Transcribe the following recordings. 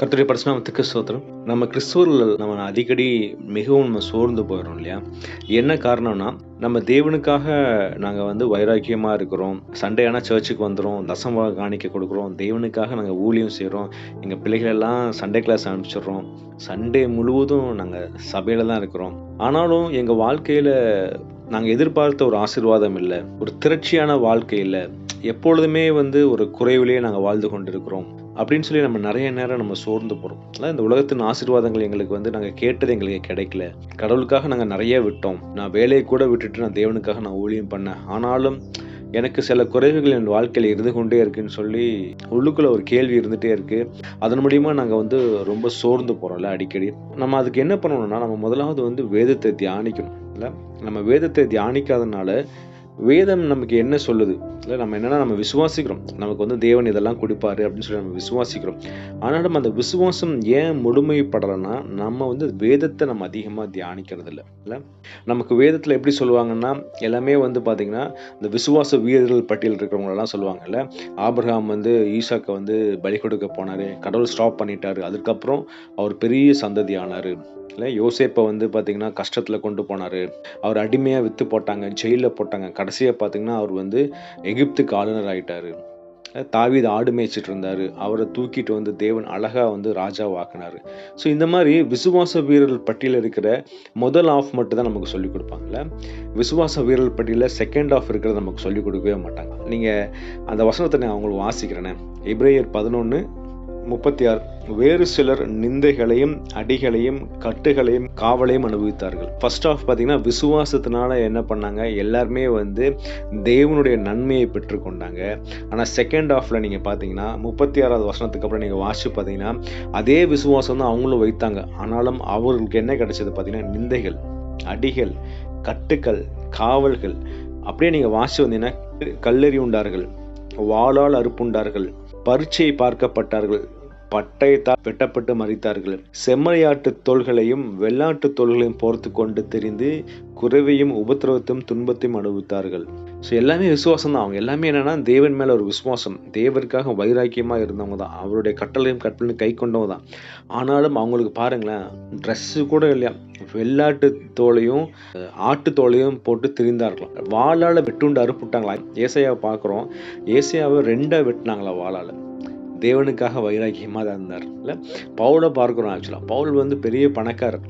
கர்த்தருடைய பரிசுநாமத்துக்கு சோத்திரம் நம்ம கிறிஸ்துவர்கள் நம்ம அடிக்கடி மிகவும் நம்ம சோர்ந்து போயிடும் இல்லையா? என்ன காரணம்னா நம்ம தேவனுக்காக நாங்கள் வந்து வைராக்கியமாக இருக்கிறோம். சண்டே ஆனால் சர்ச்சுக்கு வந்துடும் தசமாக காணிக்க கொடுக்குறோம். தேவனுக்காக நாங்கள் ஊழியம் செய்கிறோம் எங்கள் பிள்ளைகளெல்லாம் சண்டே கிளாஸ் அனுப்பிச்சிடுறோம். சண்டே முழுவதும் நாங்கள் சபையில் தான் இருக்கிறோம். ஆனாலும் எங்கள் வாழ்க்கையில் நாங்கள் எதிர்பார்த்த ஒரு ஆசீர்வாதம் இல்லை. ஒரு திரட்சியான வாழ்க்கை இல்லை. எப்பொழுதுமே வந்து ஒரு குறைவிலேயே நாங்கள் வாழ்ந்து கொண்டிருக்கிறோம். அப்படின்னு சொல்லி நம்ம நிறைய நேரம் நம்ம சோர்ந்து போகிறோம் அதான் இந்த உலகத்தின் ஆசீர்வாதங்கள் எங்களுக்கு வந்து நாங்கள் கேட்டது எங்களுக்கு கிடைக்கல. கடவுளுக்காக நாங்கள் நிறைய விட்டோம். நான் வேலையை கூட விட்டுட்டு நான் தேவனுக்காக நான் ஊழியம் பண்ணேன். ஆனாலும் எனக்கு சில குறைவுகள் என் வாழ்க்கையில் இருந்து கொண்டே இருக்குன்னு சொல்லி உள்ளுக்குள்ள ஒரு கேள்வி இருந்துகிட்டே இருக்குது அதன் மூலியமாக நாங்கள் வந்து ரொம்ப சோர்ந்து போகிறோம்ல அடிக்கடி. நம்ம அதுக்கு என்ன பண்ணணும்னா நம்ம முதலாவது வந்து வேதத்தை தியானிக்கணும். இல்லை? நம்ம வேதத்தை தியானிக்காதனால வேதம் நமக்கு என்ன சொல்லுது? இல்லை நம்ம என்னன்னா நம்ம விசுவாசிக்கிறோம். நமக்கு வந்து தேவன் இதெல்லாம் கொடுப்பாரு அப்படின்னு சொல்லி நம்ம விசுவாசிக்கிறோம். ஆனாலும் அந்த விசுவாசம் ஏன் முழுமைப்படலைன்னா நம்ம வந்து வேதத்தை நம்ம அதிகமாக தியானிக்கிறது இல்லை? இல்லை நமக்கு வேதத்தில் எப்படி சொல்லுவாங்கன்னா எல்லாமே வந்து பார்த்திங்கன்னா இந்த விசுவாச வீரர்கள் பட்டியல் இருக்கிறவங்களெல்லாம் சொல்லுவாங்கல்ல ஆபிரகாம் வந்து ஈசாக்கை வந்து பலி கொடுக்க போனார். கடவுள் ஸ்டாப் பண்ணிட்டாரு. அதுக்கப்புறம் அவர் பெரிய சந்ததி ஆனார் இல்லை? யோசேப்பை வந்து பார்த்திங்கன்னா கஷ்டத்தில் கொண்டு போனார். அவர் அடிமையாக விற்று போட்டாங்க ஜெயிலில் போட்டாங்க கடைசியாக பார்த்தீங்கன்னா அவர் வந்து எகிப்துக்கு ஆளுநர் ஆகிட்டார் தாவீது ஆடு மேய்ச்சிட்டு இருந்தார். அவரை தூக்கிட்டு வந்து தேவன் அழகாக வந்து ராஜாவாக்குனார் ஸோ இந்த மாதிரி விசுவாச வீரர்கள் பட்டியலில் இருக்கிற முதல் ஆஃப் மட்டும் தான் நமக்கு சொல்லிக் கொடுப்பாங்கல்ல. விசுவாச வீரர்கள் பட்டியலில் செகண்ட் ஆஃப் இருக்கிறத நமக்கு சொல்லிக் கொடுக்கவே மாட்டாங்க. நீங்கள் அந்த வசனத்தை நான் அவங்களுக்கு வாசிக்கிறேனே. இப்ரேயர் பதினொன்று முப்பத்தி ஆறு வேறு சிலர் நிந்தைகளையும் அடிகளையும் கட்டுகளையும் காவலையும் அனுபவித்தார்கள். ஃபர்ஸ்ட் ஆஃப் பார்த்தீங்கன்னா விசுவாசத்தினால என்ன பண்ணாங்க? எல்லாருமே வந்து தேவனுடைய நன்மையை பெற்றுக்கொண்டாங்க ஆனால் செகண்ட் ஆஃப்ல நீங்கள் பார்த்தீங்கன்னா முப்பத்தி ஆறாவது வசனத்துக்கு அப்புறம் நீங்கள் வாசிச்சு பார்த்தீங்கன்னா அதே விசுவாசம் தான் அவங்களும் வைத்தாங்க. ஆனாலும் அவர்களுக்கு என்ன கிடைச்சது பார்த்தீங்கன்னா நிந்தைகள் அடிகள் கட்டுக்கள் காவல்கள் அப்படியே நீங்கள் வாசி வந்தீங்கன்னா கல்லறி உண்டார்கள் வாளால் அறுப்புண்டார்கள் பரீட்சை பார்க்கப்பட்டார்கள் பட்டயத்தால் வெட்டப்பட்டு மறித்தார்கள். செம்மறியாட்டு தோள்களையும் வெள்ளாட்டு தோள்களையும் போர்த்து கொண்டு தெரிந்து குறைவையும் உபத்திரவத்தையும் துன்பத்தையும் அனுபவித்தார்கள். ஸோ எல்லாமே விசுவாசம் தான் அவங்க எல்லாமே என்னன்னா தேவன் மேல ஒரு விசுவாசம். தேவருக்காக வைராக்கியமாக இருந்தவங்க தான் அவருடைய கட்டளையும் கட்டளையும் கை கொண்டவங்க தான் ஆனாலும் அவங்களுக்கு பாருங்களேன் ட்ரெஸ்ஸு கூட இல்லையா? வெள்ளாட்டு தோலையும் ஆட்டு தோலையும் போட்டு திரிந்தார்களாம். வாளால் வெட்டுண்டு அறுப்புட்டாங்களா? ஏசையாவை பார்க்குறோம். ஏசையாவை ரெண்டாக வெட்டினாங்களா வாளால்? தேவனுக்காக வைராக்கியமாக தான் இருந்தார் இல்லை பவுலை பார்க்குறோம் ஆக்சுவலாக பவுல் வந்து பெரிய பணக்காரர்.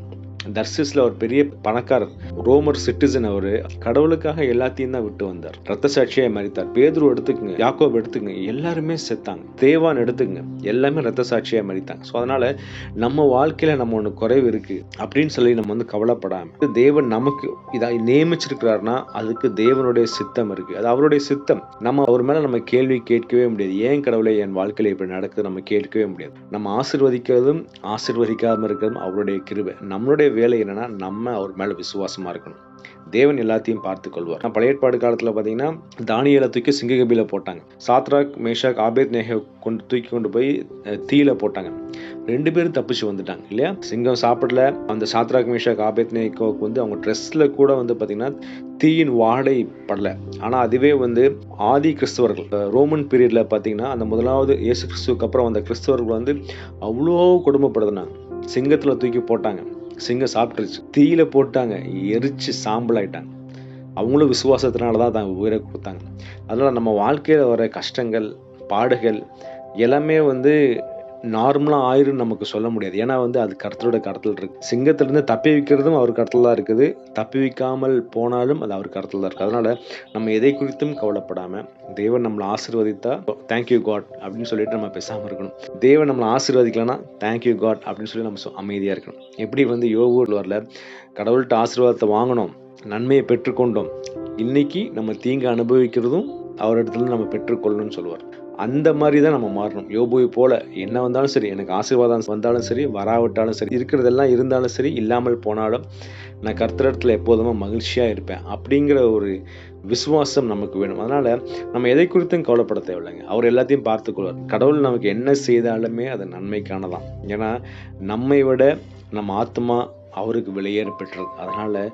தர்சிஸ்ல ஒரு பெரிய பணக்காரர் ரோமர் சிட்டிசன் அவரு கடவுளுக்காக எல்லாத்தையும் தான் விட்டு வந்தார். ரத்த சாட்சியை மறித்தார். பேதுரு எடுத்துக்கங்க யாக்கோப் எடுத்துக்கங்க எல்லாருமே செத்தாங்க. தேவான் எடுத்துக்கங்க எல்லாமே ரத்த சாட்சியாக மறித்தாங்க. ஸோ அதனால நம்ம வாழ்க்கையில நம்ம ஒன்று குறைவு இருக்கு அப்படின்னு சொல்லி நம்ம வந்து கவலைப்படாம தேவன் நமக்கு இதை நியமிச்சிருக்கிறாருன்னா அதுக்கு தேவனுடைய சித்தம் இருக்கு. அது அவருடைய சித்தம். நம்ம அவர் மேல நம்ம கேள்வி கேட்கவே முடியாது. ஏன் கடவுளை என் வாழ்க்கையில இப்படி நடக்குது? நம்ம கேட்கவே முடியாது. நம்ம ஆசிர்வதிக்கிறதும் ஆசிர்வதிக்காம இருக்கிறதும் அவருடைய கிருபை. நம்மளுடைய வேலை என்னன்னா நம்ம அவர் மேல விசுவாசமா இருக்கணும். தேவன் எல்லாத்தையும் பார்த்து கொள்வார். பழைய ஏற்பாடு காலத்தில் பார்த்தீங்கன்னா தானியலை தூக்கி சிங்ககபியில் போட்டாங்க. சாத்ராக் மேஷாக் ஆபேத் நேக கொண்டு தூக்கி கொண்டு போய் தீயில போட்டாங்க. ரெண்டு பேரும் தப்பிச்சு வந்துட்டாங்க இல்லையா? சிங்கம் சாப்பிடல. அந்த சாத்ராக் மேஷாக் ஆபேத் நேகோக்கு வந்து அவங்க ட்ரெஸ்ஸில் கூட வந்து பார்த்தீங்கன்னா தீயின் வாடை படல. ஆனால் அதுவே வந்து ஆதி கிறிஸ்தவர்கள் ரோமன் பீரியடில் பார்த்தீங்கன்னா அந்த முதலாவது இயேசு கிறிஸ்துவுக்கு அப்புறம் அந்த கிறிஸ்தவர்கள் வந்து அவ்வளோ கொடுமைப்படுத்தினாங்க. சிங்கத்தில் தூக்கி போட்டாங்க. சிங்கம் சாப்பிட்டுருச்சு. தீயில போட்டாங்க. எரிச்சு சாம்பலாயிட்டாங்க. அவங்களும் விசுவாசத்தினால தான் தான் உயிரை கொடுத்தாங்க. அதனால் நம்ம வாழ்க்கையில் வர கஷ்டங்கள் பாடுகள் எல்லாமே வந்து நார்மலாக ஆயிரும் நமக்கு சொல்ல முடியாது. ஏன்னா வந்து அது கருத்தரோட கடத்தல் இருக்கு. சிங்கத்திலிருந்து தப்பி வைக்கிறதும் அவர் கடத்தல் தான் இருக்குது. தப்பி வைக்காமல் போனாலும் அது அவர் கடத்தல் தான் இருக்குது அதனால் நம்ம எதை குறித்தும் கவலைப்படாமல் தேவன் நம்மளை ஆசீர்வதித்தா தேங்க்யூ காட் அப்படின்னு சொல்லிட்டு நம்ம பேசாமல் இருக்கணும். தேவன் நம்மளை ஆசீர்வதிக்கலன்னா தேங்க்யூ காட் அப்படின்னு சொல்லி நம்ம அமைதியாக இருக்கணும். எப்படி வந்து யோகூர் வரல கடவுள்கிட்ட ஆசீர்வாதத்தை வாங்கினோம் நன்மையை பெற்றுக்கொண்டோம். இன்னைக்கு நம்ம தீங்கு அனுபவிக்கிறதும் அவரிடத்துல நம்ம பெற்றுக்கொள்ளணும்னு சொல்லுவார். அந்த மாதிரி தான் நம்ம மாறணும். யோபுவை போல என்ன வந்தாலும் சரி எனக்கு ஆசீர்வாதம் வந்தாலும் சரி வராவிட்டாலும் சரி இருக்கிறதெல்லாம் இருந்தாலும் சரி இல்லாமல் போனாலும் நான் கர்த்தரிடத்துல எப்போதுமே மகிழ்ச்சியாக இருப்பேன் அப்படிங்கிற ஒரு விசுவாசம் நமக்கு வேணும். அதனால் நம்ம எதை குறித்தும் கவலைப்பட தேவையில்லைங்க. அவர் எல்லாத்தையும் பார்த்துக்கொள்வார். கடவுள் நமக்கு என்ன செய்தாலுமே அது நன்மைக்கானதான். ஏன்னா நம்மை விட நம்ம ஆத்மா அவருக்கு விலையேற்பெற்றது பெற்றது.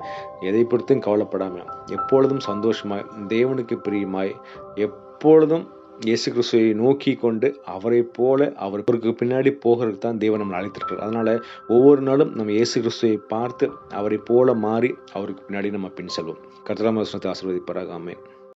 எதை பொறுத்தும் கவலைப்படாமல் எப்பொழுதும் சந்தோஷமாய் தேவனுக்கு பிரியமாய் எப்பொழுதும் இயேசு கிறிஸ்துவை நோக்கி கொண்டு அவரை போல அவருக்கு பின்னாடி போகிறதுக்கு தான் தேவன் நம்மளை அழைத்திருக்கிறார். அதனால் ஒவ்வொரு நாளும் நம்ம இயேசு கிறிஸ்துவை பார்த்து அவரை போல மாறி அவருக்கு பின்னாடி நம்ம பின் செல்வோம். கர்த்தராம வசனத்தை